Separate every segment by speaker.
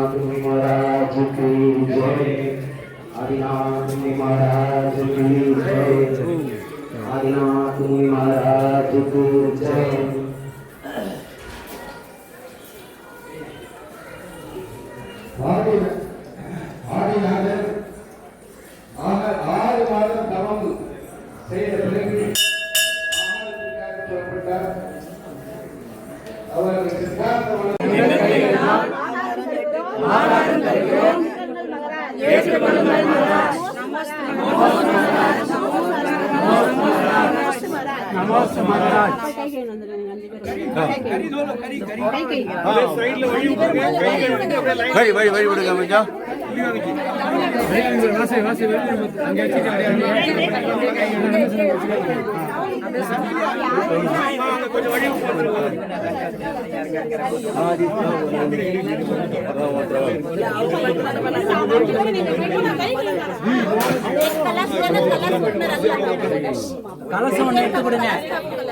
Speaker 1: आदिनाथ महाराज की जय आदिनाथ महाराज की जय आदिनाथ महाराज की जय
Speaker 2: ஆடி ஆடினாதர் ஆக ஆறு மாதம் தவம் செய்த பிறகு
Speaker 3: வழி வழி வழி விடுங்க கொஞ்சம்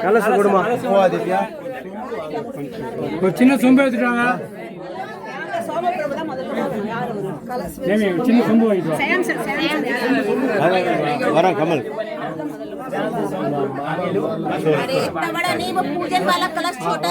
Speaker 3: கலசம் கொடுமா
Speaker 4: ஒரு சின்ன சொம்பு எடுத்துட்டாங்க சின்ன சொம்பு வாங்கிட்டு வா.
Speaker 3: வரேன் கமல்.
Speaker 5: अरे इतना बड़ा नहीं वो पूजन वाला कलश छोटा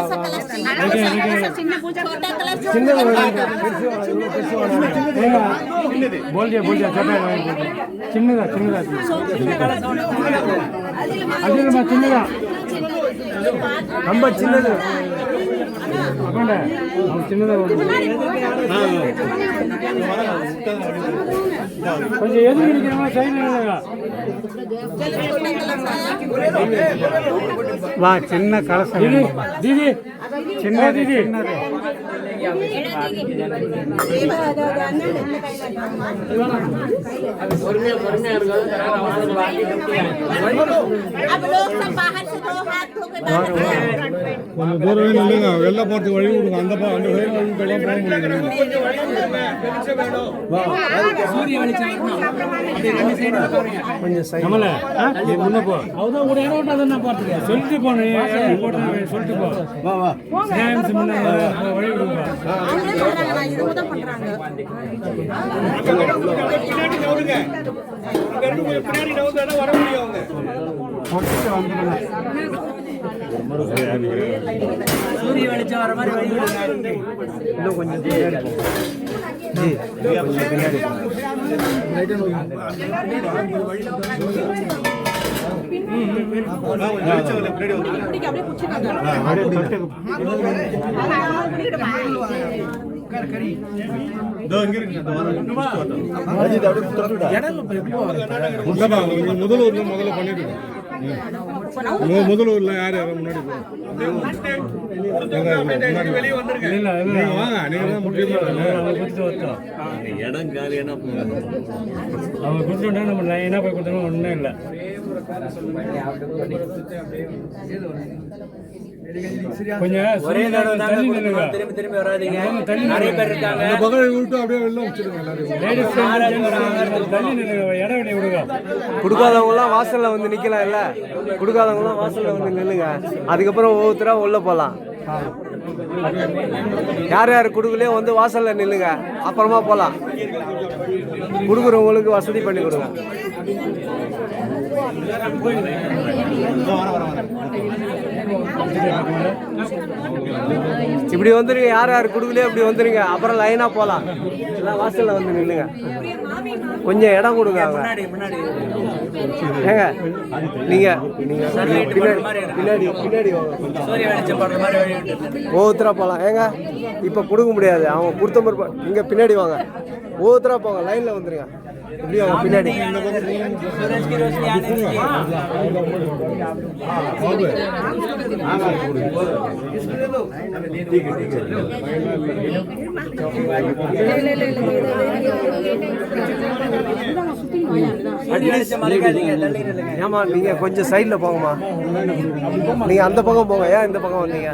Speaker 4: கொஞ்சம் நிற்கிறவங்க சைடில் நில்லுங்க.
Speaker 3: வா சின்ன கலசம்
Speaker 4: தீதி. சின்ன தீதி.
Speaker 6: பொறுமையா பொறுமையா வழி விடுங்க அந்த எல்லாம் போக முடியுங்க
Speaker 4: கொஞ்சம் சைடு முன்ன போ. அவதான் ஒரு இடம் விட்டு சொல்லிட்டு போனேன் சொல்லிட்டு போ
Speaker 3: வா வா.
Speaker 4: வழி விடுங்க
Speaker 5: அவங்களே பண்றாங்க இது உதவ பண்றாங்க
Speaker 3: இன்னும் கொஞ்சம் பின்னாடி ஜி கொஞ்சம் பின்னாடி போ
Speaker 6: இல்லப்பா, முதல்ல பண்ணிட்டு முதலூர்ல யார் யாரும் முன்னாடி இடம் எங்க, எங்க,
Speaker 4: அவங்க கொடுத்துட்டா நம்ம லைனாக போய் கொடுத்தோம் ஒண்ணும் இல்லை கொஞ்சம் ஒரே தள்ளி நில்லுங்க. திரும்பி திரும்பி வராதீங்க. தள்ளி நிறைய பேர் இருக்காங்க.
Speaker 6: இந்த பக்கம் விட்டு அப்படியே வெளில வச்சிருங்க எல்லாரையும்.
Speaker 4: லேடிஸ் தள்ளி நில்லுங்க. இடம் விட விடுங்க
Speaker 3: கொடுக்காதவங்களாம் வாசல்ல வந்து நிக்கலாம் இல்ல. கொடுக்காதவங்களாம் வாசல்ல வந்து நில்லுங்க. அதுக்கப்புறம் ஒவ்வொருத்தரா உள்ள போலாம். யார் யார் கொடுக்கலையோ வந்து வாசல்ல நில்லுங்க. அப்புறமா போலாம். கொடுக்குறவங்களுக்கு வசதி பண்ணி கொடுங்க. இப்படி வந்துருங்க யார் யார் கொடுக்கலையே இப்படி வந்துருங்க. அப்புறம் லைனா போலாம். எல்லாம் வாசல்ல வந்து நில்லுங்க. கொஞ்சம் இடம் கொடுங்க அவங்க. ஏங்க நீங்க நீங்க பின்னாடி பின்னாடி ஒவ்வொருத்தராக ஒவ்வொருத்தரா போகலாம் ஏங்க இப்போ கொடுக்க முடியாது. அவங்க கொடுத்த மாதிரி இங்கே இங்க பின்னாடி வாங்க. ஒவ்வொருத்தரா போங்க லைன்ல வந்துருங்க. இப்படி அவங்க பின்னாடி. ஏமா நீங்க கொஞ்சம் சைட்ல போங்கம்மா. நீங்க அந்த பக்கம் போங்க. ஏன் இந்த பக்கம் வந்தீங்க?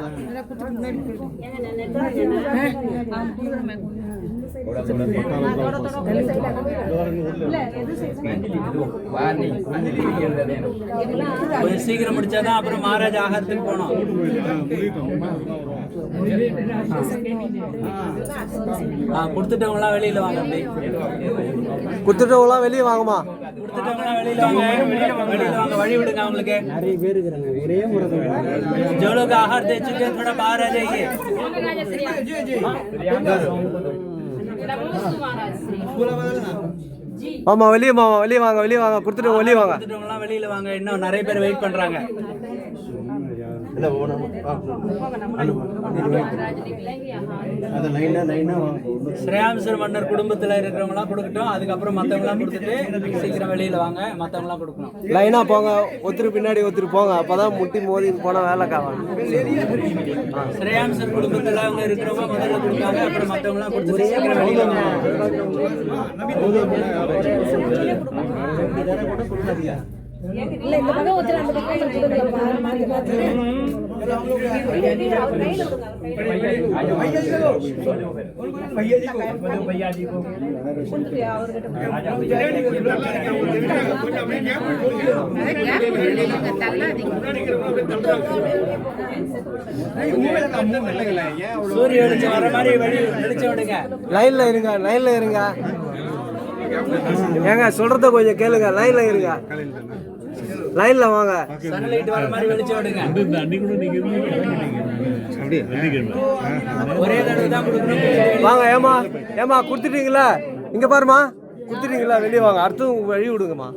Speaker 7: கொஞ்சம் சீக்கிரம் முடிச்சாதான் அப்புறம் மகாராஜா ஆகாரத்துக்கு போனோம் ஆ கொடுத்துட்டவங்களாம் வெளியில வாங்க அப்படி
Speaker 3: குத்துட்டவங்களாம் வெளியே வாங்கம்மா
Speaker 7: கொடுத்துட்டவங்களாம் வெளியில வாங்க வெளியில வாங்க வழி விடுங்க அவங்களுக்கு நிறைய பேர் இருக்கிறாங்க ஒரே முறை जो लोग आहार दे चुके हैं थोड़ा बाहर आ जाइए
Speaker 3: ஆமா வெளியே மாமா வெளியே வாங்க வெளியே வாங்க கொடுத்துட்டு வெளியே வாங்க.
Speaker 7: வெளியில வாங்க. இன்னும் நிறைய பேர் வெயிட் பண்றாங்க. ஸ்ரேயாம்சர் மன்னர் குடும்பத்துல இருக்கிறவங்களாம் கொடுக்கட்டும். அதுக்கப்புறம் மத்தவங்களாம் கொடுத்துட்டு சீக்கிரம் வெளியில வாங்க. மத்தவங்களாம் கொடுக்கணும்.
Speaker 3: லைனா போங்க. ஒருத்தர் பின்னாடி ஒருத்தர் போங்க. அப்பதான் முட்டி மோதி போனா வேலை காவாங்க
Speaker 7: ஸ்ரேயாம்சர் குடும்பத்துல அவங்க இருக்கிறவங்க முதல்ல கொடுத்தாங்க. அப்புறம் மத்தவங்களாம் கொடுத்துட்டு சீக்கிரம் வெளியில வாங்க.
Speaker 2: இல்ல இந்த பக்கம் வச்சு அந்த பக்கம். மாத்தி மாத்தி. அவர் கையில கொடுங்க.
Speaker 7: சூரிய வெளிச்சம் வர மாதிரி வெளி வெளிச்சம் விடுங்க
Speaker 3: லைன்ல இருங்க லைன்ல இருங்க ஏங்க சொல்றத கொஞ்சம் கேளுங்க லைன்ல இருங்க லைன்ல வாங்க.
Speaker 7: சன்லைட் வர மாதிரி வெளிச்சம் விடுங்க. ஒரே தடவை தான் கொடுக்கணும்.
Speaker 3: வாங்க ஏமா ஏமா கொடுத்துட்டீங்களா. இங்க பாருமா கொடுத்துட்டீங்களா? வெளியே வாங்க. அடுத்தவங்க வழி விடுங்கம்மா.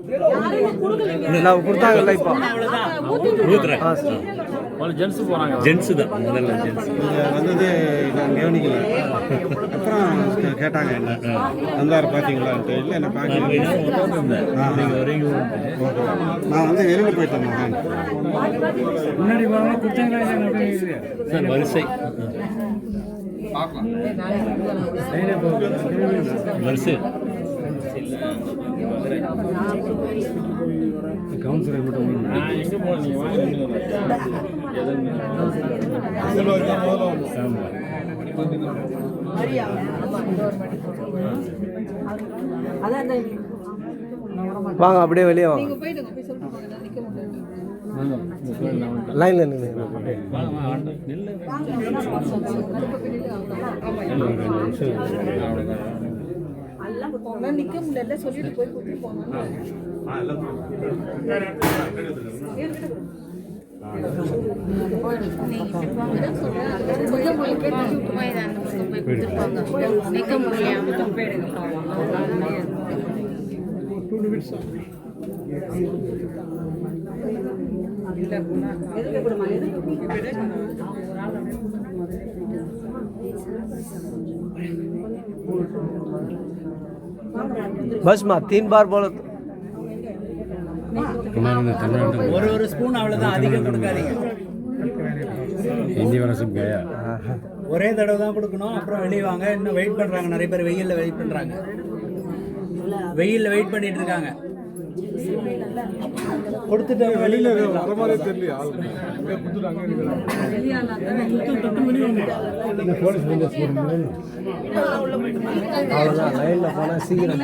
Speaker 3: நான் கொடுத்தாங்கல்ல இப்போ. ஆ சரி.
Speaker 8: ஜென்ஸ் தான். முதல்ல ஜென்ஸ்
Speaker 9: வந்தது நான் கவனிக்கல. அப்புறம் கேட்டாங்க என்ன? வந்தார் பார்த்தீங்களான்ட்டு இல்லை என்ன பார்க்கல நான் வந்து வெளியில் போயிட்டு வந்தேன்
Speaker 7: முன்னாடி
Speaker 8: சார் வரிசை. வரிசை.
Speaker 3: வாங்க அப்படியே வெளியே வாங்க. லைன்ல நின்று
Speaker 2: நிக்க முடியல சொல்லிட்டு போய் கூட்டிட்டு போங்க
Speaker 10: நிக்க முடியாம
Speaker 3: बस माँ तीन बार बोलो तो
Speaker 7: ஒரு ஒரு ஸ்பூன் அவ்வளவுதான் அதிகம் கொடுக்காதீங்க
Speaker 8: हिंदी वाला सब गया
Speaker 7: ஒரே தடவை தான் கொடுக்கணும் அப்புறம் வெளியே வாங்க இன்னும் வெயிட் பண்றாங்க நிறைய பேர் வெயில்ல வெயிட் பண்றாங்க வெயில்ல வெயிட் பண்ணிட்டு இருக்காங்க கொடுத்துட்டு வெளியில
Speaker 9: வர மாதிரி தெரியல ஆள் கொடுத்துட்டு அங்கே
Speaker 3: அவ்வளோதான் லைனில் போனால் சீக்கிரம்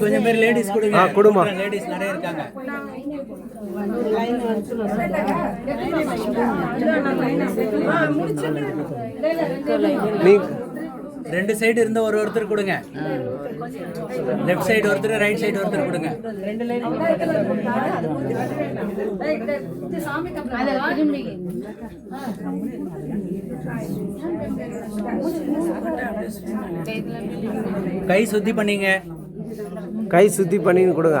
Speaker 7: கொஞ்சம் பேர் லேடிஸ் கொடுங்க.
Speaker 3: ஆ, கொடுமா.
Speaker 7: லேடிஸ் நிறைய இருக்காங்க.
Speaker 3: நீ
Speaker 7: ரெண்டு சைடு இருந்த ஒரு ஒருத்தர் கொடுங்க. லெஃப்ட் சைடு ஒருத்தர் ரைட் சைடு ஒருத்தர் கொடுங்க. கை சுத்தி பண்ணீங்க.
Speaker 3: கை சுத்தி பண்ணின்னு கொடுங்க.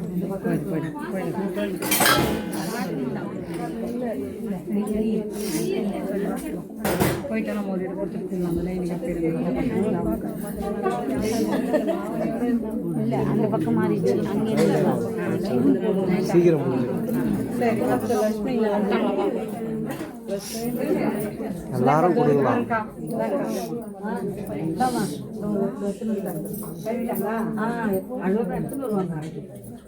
Speaker 10: இதுல போட்டு இல்ல அந்த பக்கம் மாறிடுச்சு அங்கே
Speaker 3: சீக்கிரம் முடிஞ்சிடும் எல்லாரும் கொடுக்கலாம்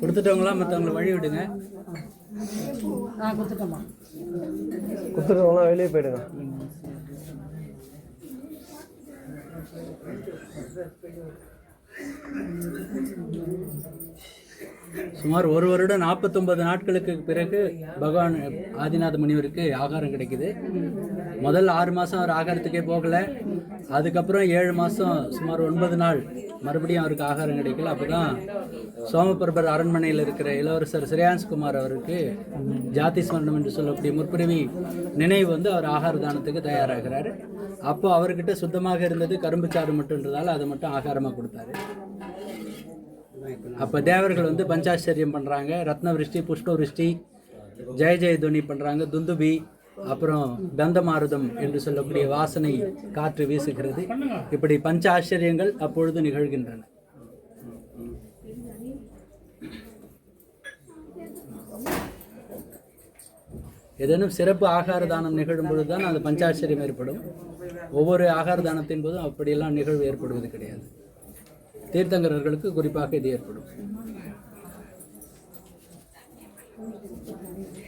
Speaker 7: கொடுத்துட்டவங்களா மற்றவங்களை வழி விடுங்க.
Speaker 3: கொடுத்துருக்கவங்களாம் வெளியே போயிடுங்க.
Speaker 7: சுமார் ஒரு வருடம் நாற்பத்தொன்பது நாட்களுக்கு பிறகு பகவான் ஆதிநாத முனிவருக்கு ஆகாரம் கிடைக்குது. முதல் ஆறு மாதம் அவர் ஆகாரத்துக்கே போகலை. அதுக்கப்புறம் ஏழு மாதம் சுமார் ஒன்பது நாள் மறுபடியும் அவருக்கு ஆகாரம் கிடைக்கல. அப்போ தான் சோமபிரபர் அரண்மனையில் இருக்கிற இளவரசர் ஸ்ரேயான்ஸ்குமார் அவருக்கு ஜாதி ஸ்மரணம் என்று சொல்லக்கூடிய முற்பிறவி நினைவு வந்து அவர் ஆகார தானத்துக்கு தயாராகிறார். அப்போ அவர்கிட்ட சுத்தமாக இருந்தது கரும்பு சாறு மட்டும்ன்றதால அதை மட்டும் ஆகாரமாக கொடுத்தாரு. அப்போ தேவர்கள் வந்து பஞ்சாச்சரியம் பண்ணுறாங்க ரத்ன விருஷ்டி விருஷ்டி ஜெய ஜெய துவனி பண்ணுறாங்க துந்துபி அப்புறம் கந்தமாருதம் என்று சொல்லக்கூடிய வாசனை காற்று வீசுகிறது. இப்படி பஞ்ச ஆச்சரியங்கள் அப்பொழுது நிகழ்கின்றன. ஏதேனும் சிறப்பு ஆகார தானம் நிகழும் பொழுது தான் அந்த பஞ்சாச்சரியம் ஏற்படும். ஒவ்வொரு ஆகார தானத்தின் போதும் அப்படியெல்லாம் நிகழ்வு ஏற்படுவது கிடையாது. தீர்த்தங்கரர்களுக்கு குறிப்பாக இது ஏற்படும்.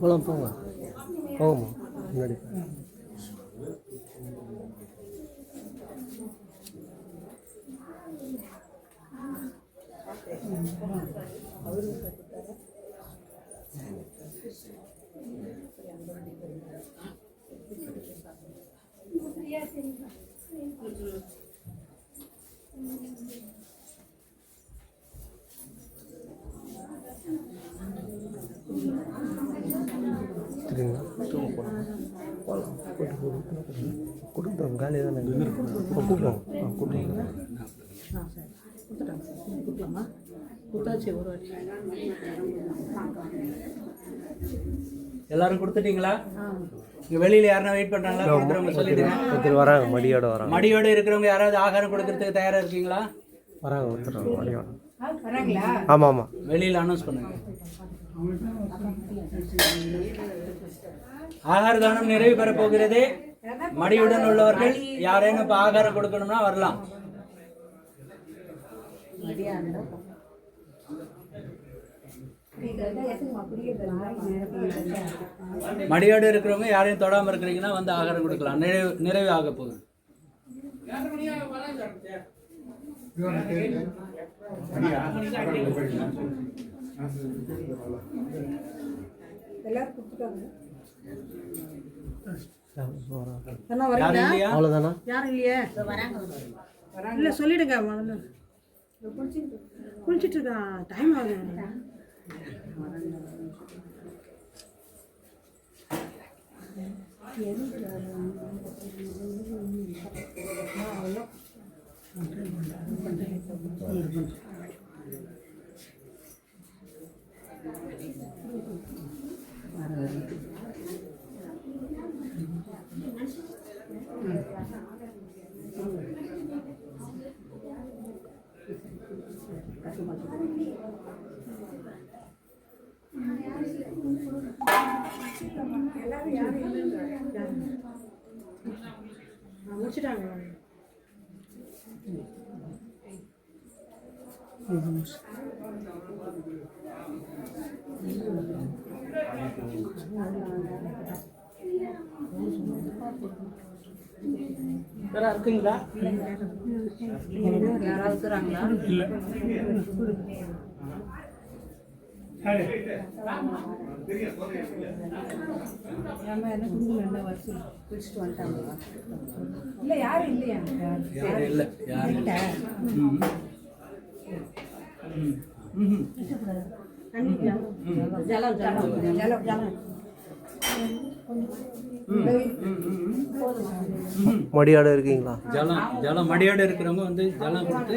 Speaker 3: போகலாம் போங்க போகமா முன்னாடி கொடுத்தோம் காலையில் தானே கூப்பிட்டோம் ஆ கூப்பிட்டோம்
Speaker 7: எல்லாரும் கொடுத்துட்டீங்களா? இங்க வெளியில யாருன்னா வெயிட் பண்றாங்களா? கொடுக்குறவங்க சொல்லிடுங்க.
Speaker 3: ஒருத்தர் வராங்க மடியோட வராங்க.
Speaker 7: மடியோட இருக்கிறவங்க யாராவது ஆகாரம் கொடுக்கறதுக்கு தயாரா இருக்கீங்களா?
Speaker 3: வராங்க ஒருத்தர் மடியோட. ஆமாம் ஆமாம்
Speaker 7: வெளியில அனௌன்ஸ் பண்ணுங்க. ஆகார தானம் நிறைவு பெற போகிறது மடியுடன் உள்ளவர்கள் யாரேனும் இப்ப ஆகாரம் கொடுக்கணும்னா வரலாம். மடியோடு இருக்கிறவங்க யாரையும் தொடாமல் இருக்கிறீங்கன்னா வந்து ஆகாரம் கொடுக்கலாம். நிறைவு நிறைவு ஆக போகுது. யாரும் இல்லையா
Speaker 3: அவ்வளோதானா
Speaker 11: யாரும் இல்லையே? இல்லை சொல்லிடுங்க முதல்ல. குளிச்சிட்டு இருக்கான் டைம் ஆகுது. முடிச்சிட்டாங்க இருக்குங்களா யாராவது இருக்கிறாங்களா? ஏம்மா என்ன குடும்பம் என்ன வருஷம் பிடிச்சிட்டு வந்துட்டாங்களா? இல்லை யாரும் இல்லையா?
Speaker 7: யாரும் இல்லை யாரும் இல்லை. ம். ம். ம்.
Speaker 11: ஜலம் ஜலம் ஜலம். ஜலம்
Speaker 3: மடியாடு இருக்கீங்களா?
Speaker 7: ஜலம் ஜலம் மடியோடு இருக்கிறவங்க வந்து ஜலம் கொடுத்து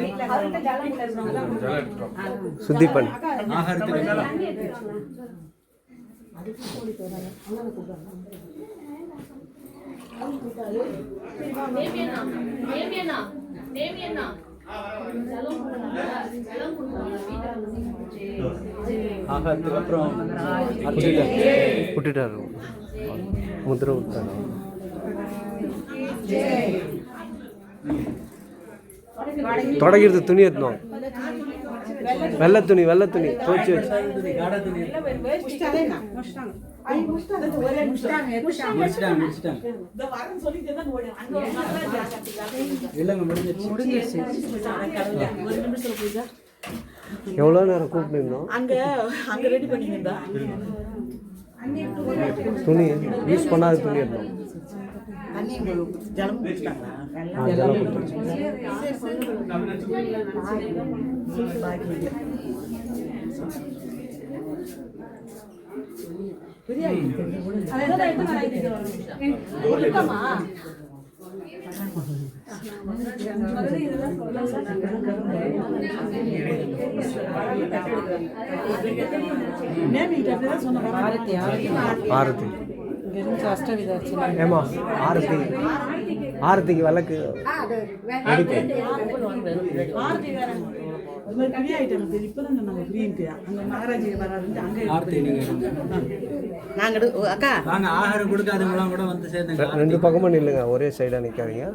Speaker 3: சுத்தி பண்ணி.
Speaker 7: ஆகாரத்துக்கு ஆகாரத்துக்கு அப்புறம்.
Speaker 3: விட்டுட்டாரு முதிரை விட்டாரு தொடக்கிறது துணி எடுத்தோம் வெள்ளை துணி வெள்ளை துணி துவச்சி வச்சு எவ்வளோ நேரம் கூப்பிட்டுருந்தோம்
Speaker 11: அங்க அங்க ரெடி பண்ணிருந்தா
Speaker 3: துணி யூஸ் பண்ணாத துணி எடுத்தோம்
Speaker 11: தண்ணி ஆரத்தி.
Speaker 3: ஏமா ஆரத்தி. ஆரத்திக்கு விளக்கு.
Speaker 11: ஆரத்தி மாதிரி ஃப்ரீ ஆயிட்டாங்க சரி இப்போ தான் நாங்கள் ஃப்ரீன்ட்டு அங்கே மகாராஜி வராருன்ட்டு அங்கே
Speaker 7: ஆர்த்தி நீங்க இருங்க.
Speaker 11: நாங்கள் அக்கா.
Speaker 7: வாங்க ஆகாரம் கொடுக்காதவங்களாம் கூட வந்து சேர்ந்துங்க.
Speaker 3: ரெ- ரெண்டு பக்கமும் நில்லுங்க ஒரே சைடாக நிற்காதீங்க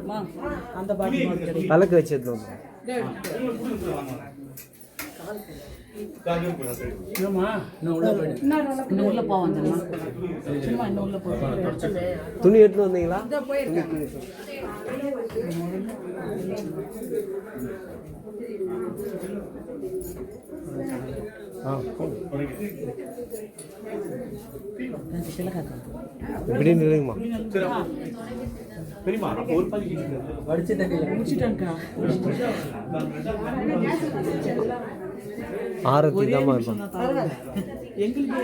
Speaker 11: அந்த பாட்டு
Speaker 3: விளக்கு வச்சு துணி எடுத்து வந்தீங்களா. இப்படி நில்லுங்கம்மா
Speaker 7: வடிச்சு தண்ணியில்
Speaker 3: ஆரத்தி தாம்மா இருப்பான்
Speaker 11: எங்களுக்கு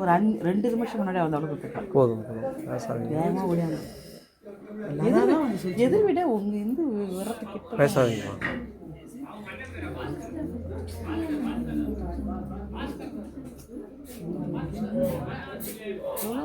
Speaker 11: ஒரு அஞ் ரெண்டு நிமிஷம் முன்னாடி அவள் அளவு கொடுத்துருக்கான்
Speaker 3: போதும் பேசாதீங்க
Speaker 11: வேகமாக ஓடியாங்க எதிர் விட உங்க இருந்து வரத்துக்கு
Speaker 3: பேசாதீங்கம்மா
Speaker 11: எவ்வளோ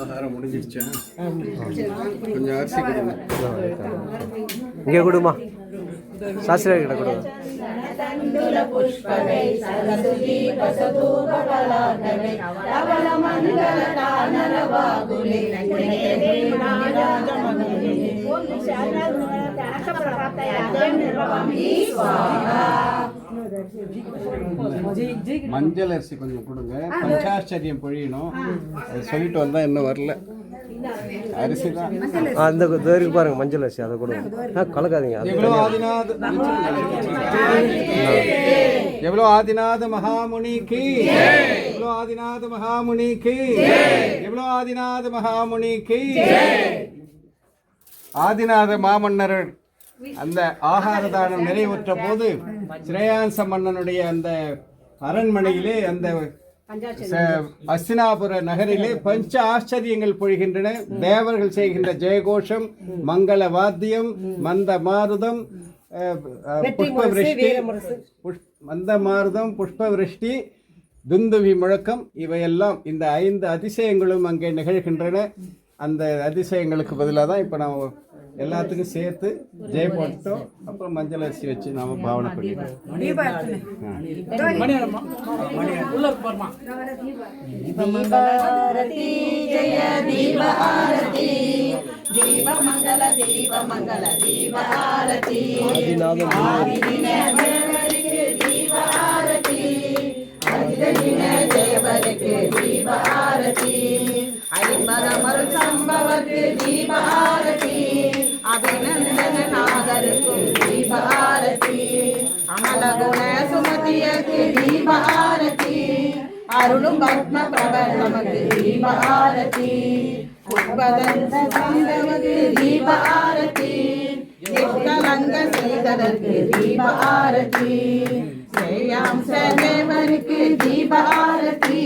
Speaker 9: ஆகாரம் முடிஞ்சிடுச்சா கொஞ்சம் அரிசி கொடுங்க.
Speaker 3: இங்கே கொடுமா. சாஸ்திரி கிட்ட கொடுங்க.
Speaker 9: மஞ்சள் அரிசி கொஞ்சம் கொடுங்க. பஞ்சாச்சரியம் பொழியணும். அது சொல்லிட்டு வந்தா இன்னும் வரல. அரிசி தான்.
Speaker 3: இது இருக்கு பாருங்க மஞ்சள் அரிசி அதை கொடுங்க. ஆ கலக்காதீங்க அது
Speaker 9: எவ்வளோ ஆதிநாத எவ்வளோ ஆதிநாத மகாமுனிக்கு? எவ்வளோ ஆதிநாத மகாமுனிக்கு? எவ்வளோ ஆதிநாத மகாமுனிக்கு? ஆதிநாத மாமன்னர் அந்த ஆகார தானம் நிறைவுற்ற போது ஸ்ரேயான்ச மன்னனுடைய அந்த அரண்மனையிலே அந்த அஸ்தினாபுர நகரிலே பஞ்ச ஆச்சரியங்கள் பொழிகின்றன. தேவர்கள் செய்கின்ற ஜெயகோஷம் மங்கள வாத்தியம் மந்த மாருதம் புஷ்ப விருஷ்டி மந்த மாருதம் புஷ்ப விருஷ்டி துந்துவி முழக்கம் இவையெல்லாம் இந்த ஐந்து அதிசயங்களும் அங்கே நிகழ்கின்றன. அந்த அதிசயங்களுக்கு பதிலாக தான் இப்போ நாம் எல்லாத்துக்கும் சேர்த்து ஜெய போட்டோம் அப்புறம் மஞ்சள் அரிசி வச்சு நாம பாவனை பண்ணிடுறோம்
Speaker 2: ஐம்பதமரு சம்பவத்து தீபாரதி தீபாரதி அருளும் பத்ம பிரபர் நமக்கு தீபாரதி புஷ்பதந்த சந்தவக்கு தீபாரதி நிஷ்கலங்க செய்ததற்கு தீபாரதி ஸ்ரேயாம் சேவருக்கு தீபாரதி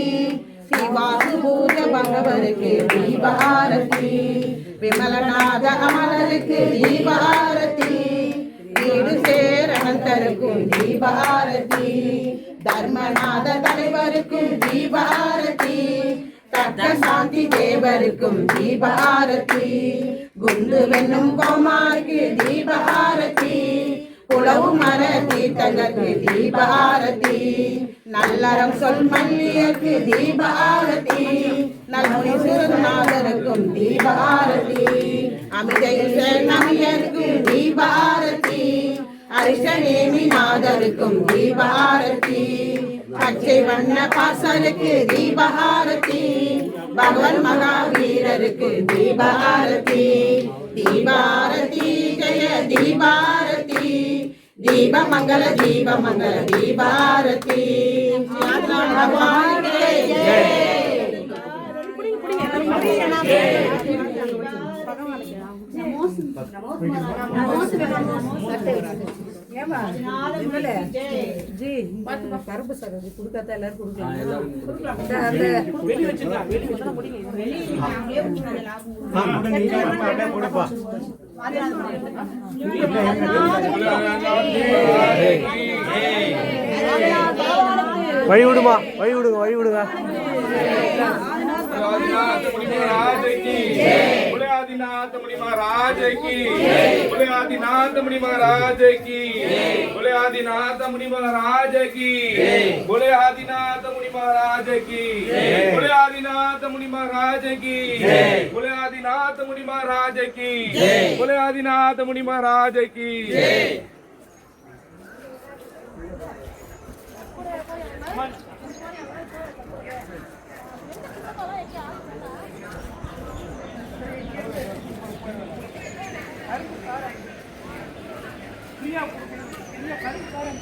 Speaker 2: சிவாசு பூஜ பகவருக்கு தீபாரதி விமலநாத அமலருக்கு தீபாரதி வீடு சேரணந்தருக்கும் தீபாரதி. தர்மநாத தலைவருக்கும் தீபாரதி. தக்க சாந்தி தேவருக்கும் தீபாரதி. குண்டு வெண்ணும் கோமாருக்கு தீபாரதி. புலவு மர தீர்த்தங்களுக்கு தீபாரதி. நல்லறம் சொல் மல்லியருக்கு தீபாரதி. நல்முனி சிறுநாதருக்கும் தீபாரதி. அமிதையில் நமியருக்கும் தீபாரதி. அரிஷநேமி நாதருக்கும் தீபாரதி பச்சை வண்ண பாசலுக்கு தீபாரதி பகவன் மகாவீரருக்கு தீபாரதி தீபாரதி ஜெய தீபாரதி. தீப மங்கள தீப மங்கள தீபாரதி பகவான்
Speaker 11: கருப்பு சார் அது கொடுக்காத எல்லாரும் கொடுக்கலாம்
Speaker 3: வழி விடுமா வழி விடுங்க வழி விடுங்க
Speaker 6: आदिनाथ मुनि महाराज की। बोले आदिनाथ मुनि महाराज की। बोले आदिनाथ मुनि महाराज की। बोले आदिनाथ मुनि महाराज की। बोले आदिनाथ मुनि महाराज की। बोले आदिनाथ मुनि महाराज की। बोले आदिनाथ मुनि महाराज की। பிரியா பிரியா கருப்பு காரம்.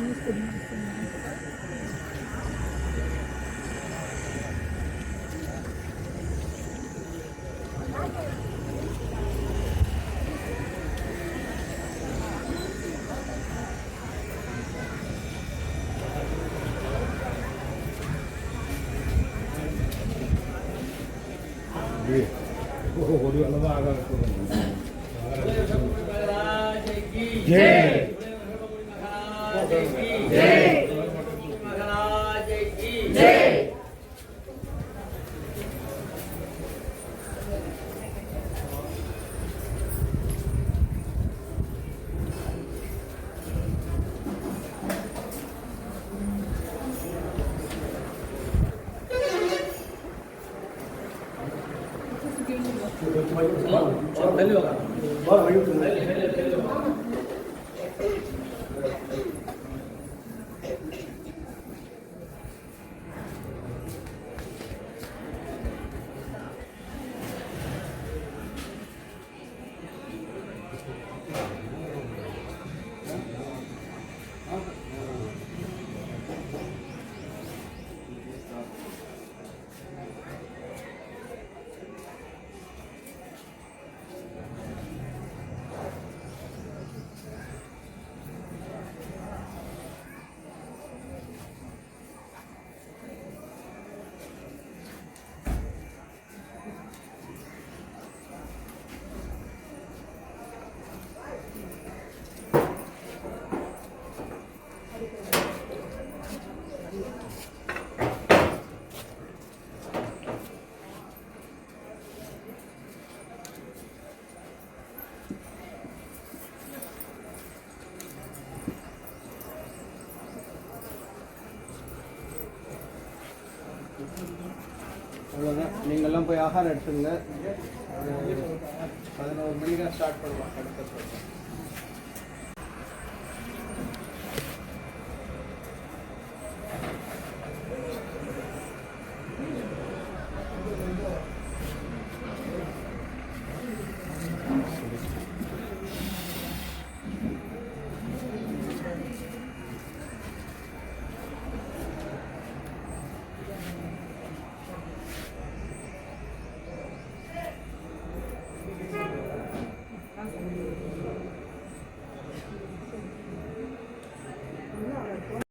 Speaker 6: Deus, por mim.
Speaker 9: அவ்வளோதான் நீங்கள்லாம் போய் ஆகாரம் எடுத்துங்க பதினோரு மணிக்கு ஸ்டார்ட் பண்ணுவோம் அடுத்த